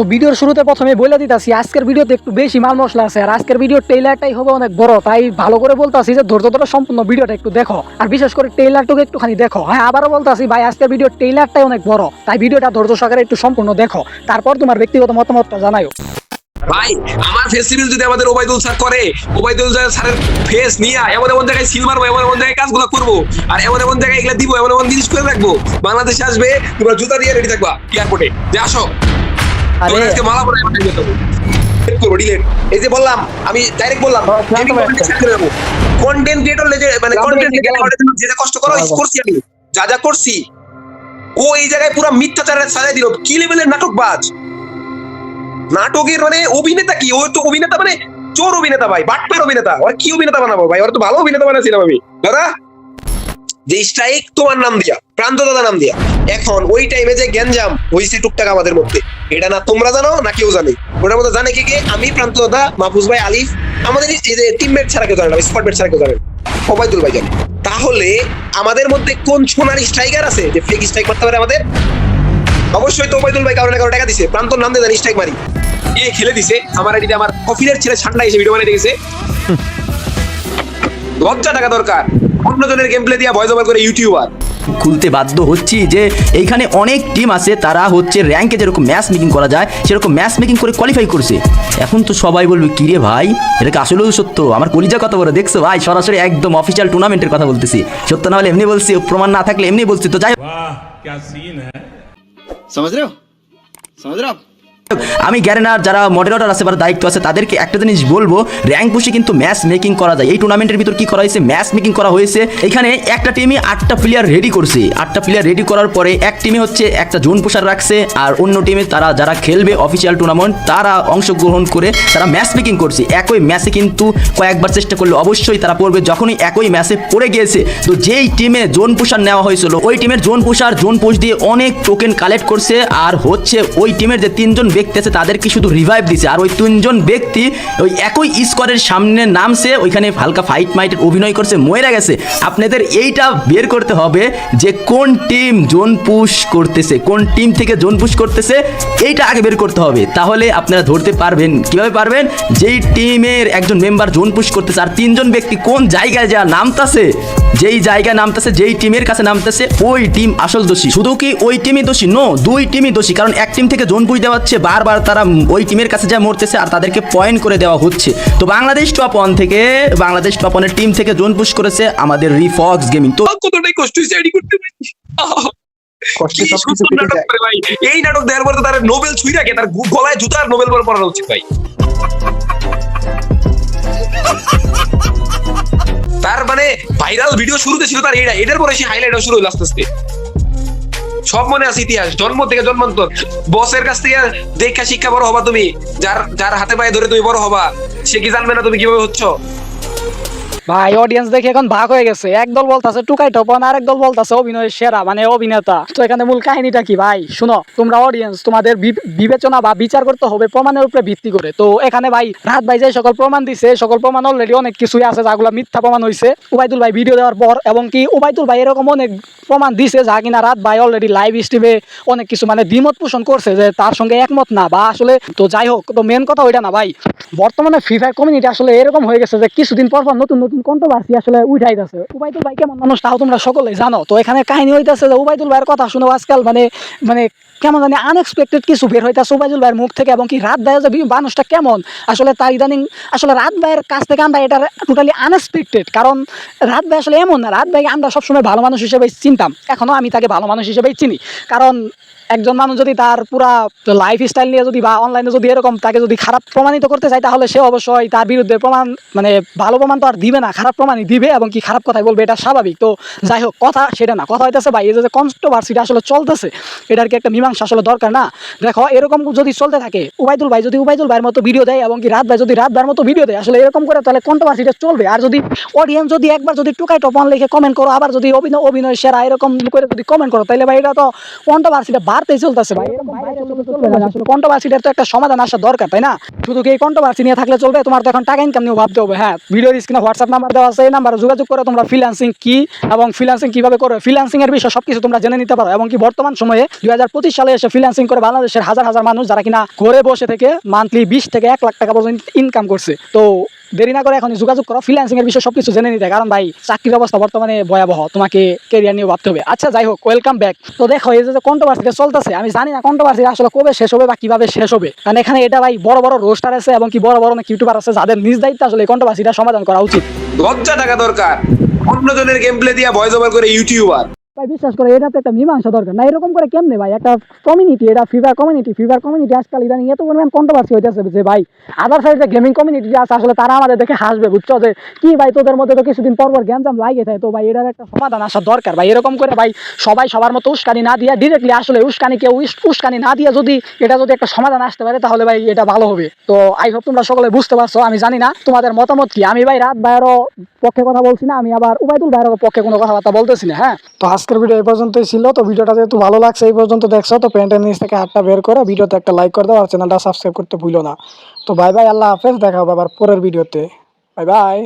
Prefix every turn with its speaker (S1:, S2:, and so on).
S1: তো ভিডিওর শুরুতে প্রথমে বলে দিতেছি, আজকের ভিডিওতে একটু বেশি মাল মশলা আছে, আর আজকের ভিডিও টেইলারটাই হবে অনেক বড়, তাই ভালো করে বলতাছি যে ধৈর্য ধরে সম্পূর্ণ ভিডিওটা একটু দেখো, আর বিশেষ করে টেইলারটুকু একটুখানি দেখো। হ্যাঁ আবারও বলতাছি, ভাই, আজকের ভিডিও টেইলারটাই অনেক বড়, তাই ভিডিওটা ধৈর্য সহকারে একটু সম্পূর্ণ দেখো, তারপর তোমার ব্যক্তিগত মতামতটা জানাও
S2: ভাই, আমার ফেস্টিভ্যাল যদি আমাদের ওবাইদুল স্যার করে ওবাইদুল স্যারের ফেস নিয়ে এমন এমন জায়গায় সিল মারবো, এমন এমন জায়গায় কাজগুলো করব, আর এমন এমন জায়গায় এগুলো দিব, এমন এমন জিনিস করে রাখব, বাংলাদেশে আসবে, তোমরা জুতা দিয়ে রেডি থাকবা এয়ারপোর্টে যে আসো।
S1: আরে
S2: আজকে মালা পরে আমাকে যেতে হবে। ডিলেট এই যে বললাম আমি ডাইরেক্ট বললাম আমি কন্টেন্ট ক্রিয়েটর মানে কন্টেন্ট যেটা কষ্ট করো করছি আমি। যা যা করছি। ও এই জায়গায় পুরো মিথ্যাচারের সাজাই দিল। কি লেভেলের নাটক বাজ নাটকের মানে অভিনেতা কি? ও তো অভিনেতা মানে চোর অভিনেতা ভাই বাটপার অভিনেতা। ওর কি অভিনেতা বানাবো ভাই? ওর তো ভালো অভিনেতা বানাছিলাম আমি। দাদা যে স্ট্রাইক তোমার নাম দিয়া। প্রান্ত দাদা নাম দিয়া। এখন ওই টাইমে যে গ্যাঞ্জাম হয়েছে টুকটাক আমাদের মধ্যে। এটা না তোমরা জানো, না কেউ জানে। ওটার মধ্যে জানে কে কে? আমি, প্রান্ত দাদা, মাহফুজ ভাই, আলিফ। আমাদের এই যে টিমমেট ছাড়া কেউ জানে না স্পটমেট ছাড়া কেউ জানে না। ওবায়দুল ভাই জানে। তাহলে আমাদের মধ্যে কোন সোনার স্ট্রাইকার আছে যে ফেক স্ট্রাইক করতে পারে আমাদের? অবশ্যই তো ওবায়দুল ভাই কারণে কারও টাকা দিছে। প্রান্তর নাম দিয়ে জানি স্ট্রাইক মারি। এ খেলে দিছে। আমার এদিকে আমার কফিলের ছেলে ঠান্ডা এসে ভিডিও বানিয়ে দিয়েছে লজ্জা টাকা দরকার। অন্যজনের গেম প্লে দিয়া ভয়েস ওভার করে ইউটিউবার
S3: খুলতে বাধ্য হচ্ছি যে এইখানে অনেক টিম আছে তারা হচ্ছে র্যাঙ্কে যেরকম ম্যাচ মেকিং করা যায় সেরকম ম্যাচ মেকিং করে কোয়ালিফাই করছে। এখন তো সবাই বলবে কিরে ভাই এটাকে আসলেও সত্য? আমার কলিজা কথা বলে দেখছ ভাই? সরাসরি একদম অফিসিয়াল টুর্নামেন্টের কথা বলতেছি। সত্য না হলে এমনি বলছি প্রমাণ না থাকলে এমনি বলছি তো যাই
S4: সমঝ রে সমঝ রে
S3: আমি গ্যারেনার, যারা মডারেটর আছে বা দায়িত্ব আছে, তাদেরকে একটা জিনিস বলব র্যাঙ্ক পুষে কিন্তু ম্যাচ মেকিং করা যায়। এই টুর্নামেন্টের ভিতর কি করা হয়েছে? ম্যাচ মেকিং করা হয়েছে। এখানে একটা টিমই আটটা প্লেয়ার রেডি করছে। আটটা প্লেয়ার রেডি করার পরে এক টিমে হচ্ছে একটা জোন পোশার রাখছে, আর অন্য টিমে তারা যারা খেলবে অফিসিয়াল টুর্নামেন্ট তারা অংশগ্রহণ করে তারা ম্যাচ মেকিং করছে। একই ম্যাচে কিন্তু কয়েকবার চেষ্টা করলে অবশ্যই তারা পড়বে, যখনই একই ম্যাচে পড়ে গিয়েছে। তো যেই টিমে জোন পোশার নেওয়া হয়েছিল, ওই টিমের জোন পোশার জোন পোষ দিয়ে অনেক টোকেন কালেক্ট করছে, আর হচ্ছে ওই টিমের যে তিনজন আছে তাদেরকে শুধু রিভাইভ দিছে। আর ওই তিনজন ব্যক্তি, ওই একই স্কোয়ারের সামনে নামছে, ওইখানে হালকা ফাইট মাইটের অভিনয় করছে, মরে গেছে। আপনাদের এইটা বের করতে হবে যে কোন টিম জোন পুশ করতেছে, কোন টিম থেকে জোন পুশ করতেছে, এইটা আগে বের করতে হবে। তাহলে আপনারা ধরতে পারবেন। কীভাবে পারবেন? যেই টিমের একজন মেম্বার জোন পুশ করতেছে, আর তিনজন ব্যক্তি কোন জায়গায় যা নামতাছে, যেই জায়গায় নামতেছে, যেই টিমের কাছে নামতেছে, ওই টিম আসল দোষী। শুধু কি ওই টিমই দোষী? নো দুই টিমই দোষী। কারণ এক টিম থেকে জোন পুশ দেওয়া হচ্ছে বারবার তারা ওই টিমের কাছে যা মরতেছে আর তাদেরকে পয়েন্ট করে দেওয়া হচ্ছে। তো বাংলাদেশ টপ ওয়ান থেকে বাংলাদেশ টপ ওয়ানের টিম থেকে জোন পুশ করেছে আমাদের রিফক্স গেমিং তো
S2: কতটাই কষ্ট হয়েছে এডি করতে এই নাটক দেওয়ার পর তো তার নোবেল ছুঁই রাখে তার গলায় জুতার নোবেল পর পড়ানো উচিত ভাই। তার মানে ভাইরাল ভিডিও শুরুতে ছিল তার এটা এটার পরে সে হাইলাইট শুরু হলো আস্তে আস্তে। সব মনে আছে ইতিহাস, জন্ম থেকে জন্মান্তর বসের কাছ থেকে দেখা শিক্ষা বড় হবা তুমি। যার যার হাতে পায়ে ধরে তুমি বড় হবা, সে কি জানবে না তুমি কীভাবে হচ্ছ?
S1: ভাই অডিয়েন্স দেখে এখন ভাগ হয়ে গেছে। একদল বলতাছে টুকাই টপন আর একদল বলতাছে অভিনয়ের সেরা মানে অভিনেতা। তো এখানে মূল কাহিনীটা কি ভাই? শুনো, তোমরা অডিয়েন্স তোমাদের বিবেচনা বা বিচার করতে হবে প্রমাণের উপরে ভিত্তি করে। তো এখানে ভাই, রাত ভাই যে সকল প্রমাণ দিছে, সকল প্রমাণ অলরেডি অনেক কিছুই আছে যেগুলো মিথ্যা প্রমাণ হয়েছে উবাইদুল ভাই ভিডিও দেওয়ার পর, এবং কি উবাইদুল ভাই এরকম অনেক প্রমাণ দিছে, যা কিনা রাত ভাই অলরেডি লাইভ স্ট্রিমে অনেক কিছু মানে দ্বিমত পোষণ করছে যে তার সঙ্গে একমত না। বা আসলে, তো যাই হোক, তো মেন কথা ওইটা না ভাই। বর্তমানে ফ্রি ফায়ার কমিউনিটি আসলে এরকম হয়ে গেছে যে কিছুদিন পর পর নতুন নতুন কন্ট্রোভার্সি আসলে উবাইদুল ভাই কেমন মানুষ তাও তোমরা সকলেই জানো। তো এখানে কাহিনী হইতেছে যে উবাইদুল ভাইয়ের কথা শুনে আজকাল মানে মানে কেমন জানি আনএক্সপেক্টেড কিছু বের হইতেছে উবাইদুল ভাইয়ের মুখ থেকে এবং কি রাত ভাইয়ের যে মানুষটা কেমন। আসলে তার ইদানিং, আসলে রাত ভাইয়ের কাছ থেকে আমরা এটা টোটালি আনএক্সপেক্টেড কারণ রাত ভাই আসলে এমন না, রাত আমরা সবসময় ভালো মানুষ হিসেবে চিনতাম। এখনও আমি তাকে ভালো মানুষ হিসেবেই চিনি। কারণ একজন মানুষ যদি তার পুরা লাইফ স্টাইল নিয়ে যদি বা অনলাইনে যদি এরকম তাকে যদি খারাপ প্রমাণিত করতে চায়, তাহলে সে অবশ্যই তার বিরুদ্ধে প্রমাণ মানে ভালো প্রমাণ তো আর দিবে না। খারাপ প্রমাণই দিবে এবং কি খারাপ কথাই বলবে, এটা স্বাভাবিক। তো যাই হোক, কথা সেটা না, কথা হইতেছে ভাই, এই যে কনস্ট্রোভার্সিটা আসলে চলতেছে, এটার কি একটা মীমাংসা আসলে দরকার না? দেখো, এরকম যদি চলতে থাকে, উবাইদুল ভাই যদি উবাইদুল ভাইয়ের মতো ভিডিও দেয় এবং কি রাত ভাই যদি রাত ভাইয়ের মতো ভিডিও দেয়, আসলে এরকম করে তাহলে কন্ট্রোভার্সিটা চলবে। আর যদি অডিয়েন্স যদি একবার যদি টুকাই টপন লিখে কমেন্ট করো, আবার যদি অভিনয় অভিনয় সেরা এরকম করে যদি কমেন্ট করো তাহলে ভাই এটা তো কন্ট্রোভার্সিটা বাড়তেই চলতেছে ভাই। কন্ট্রোভার্সিটার তো একটা সমাধান আসা দরকার, তাই না? শুধু কি এই কন্ট্রোভার্সি নিয়ে থাকলে চলবে? তোমার তো এখন টাকা ইনকাম নিয়ে ভাবতে হবে। হ্যাঁ ভিডিওর স্ক্রিনে হোয়াটসঅ্যাপ নাম্বার দেওয়া আছে, এই নাম্বারে যোগাযোগ করে তোমরা ফ্রিল্যান্সিং কি এবং ফ্রিল্যান্সিং কীভাবে করো ফ্রিলান্সিংয়ের বিষয়ে সব কিছু তোমরা জেনে নিতে পারো। এবং কি বর্তমান সময়ে দুই হাজার পঁচিশ সালে এসে ফ্রিল্যান্সিং করে বাংলাদেশের হাজার হাজার মানুষ যারা কিনা ঘরে বসে থেকে মান্থলি বিশ থেকে এক লাখ টাকা পর্যন্ত ইনকাম করছে। তো দেরি না করে এখন যোগাযোগ করো ফ্রিল্যান্সিং এর বিষয়ে সবকিছু জেনে নিতে, কারণ ভাই, চাকরির অবস্থা বর্তমানে ভয়াবহ, তোমাকে কেরিয়ার নিয়ে ভাবতে হবে। আচ্ছা যাই হোক ওয়েলকাম ব্যাক তো দেখো, এই যে কন্ট্রোভার্সিটা চলতেছে, আমি জানি না কন্ট্রোভার্সি আসলে কবে শেষ হবে বা কীভাবে শেষ হবে। কারণ এখানে এটা ভাই, বড় বড় রোস্টার আছে এবং কি বড় বড় অনেক ইউটিউবার আছে, যাদের নিজ দায়িত্ব আসলে কন্ট্রোভার্সিটা সমাধান করা উচিত।
S2: লজ্জা টাকা দরকার। অন্যজনের গেম প্লে দিয়া ভয়েস ওভার করে ইউটিউবার
S1: ভাই, বিশ্বাস করে এটা তো একটা মীমাংসা দরকার। না, এরকম করে কেমনে ভাই? একটা কমিউনিটি এটা ফিভার কমিউনিটি ফিভার কমিউনিটি আজকাল ইদানিং এত পরিমাণ কন্ট্রোভার্সি হইতেছে যে, ভাই আদার সাইডে গেমিং কমিউনিটি আছে, আসলে তারা আমাদের দেখে হাসবে, বুঝছ? যে, কি ভাই, তোদের মধ্যে তো কিছুদিন পর পর গ্যাঞ্জাম লাগে থাকে, তো ভাই, এটার একটা সমাধান আসা দরকার। ভাই, এরকম করে, ভাই, সবাই সবার মতো উস্কানি না দিয়ে ডিরেক্টলি আসলে উস্কানি, কেউ উস্কানি না দিয়ে যদি এটা যদি একটা সমাধান আসতে পারে, তাহলে ভাই, এটা ভালো হবে। তো আই হোপ তোমরা সকলে বুঝতে পারছ, আমি জানি না তোমাদের মতামত কি। আমি ভাই, রাত ভাইয়েরও পক্ষে কথা বলছি না, আমি আবার উবাইদুল ভাইয়েরও পক্ষে কোনো কথাবার্তা বলতেছি না হ্যাঁ? তো আজকের ভিডিও এই পর্যন্তই ছিল। তো ভিডিওটা যেহেতু ভালো লাগছে, এই পর্যন্ত দেখছ, তো প্যান্টের নিচ থেকে হাতটা বের করে ভিডিওতে একটা লাইক করে দাও আর চ্যানেলটা সাবস্ক্রাইব করতে ভুলো না। তো বাই বাই আল্লাহ হাফেজ, দেখা হবে আবার পরের ভিডিওতে বাই বাই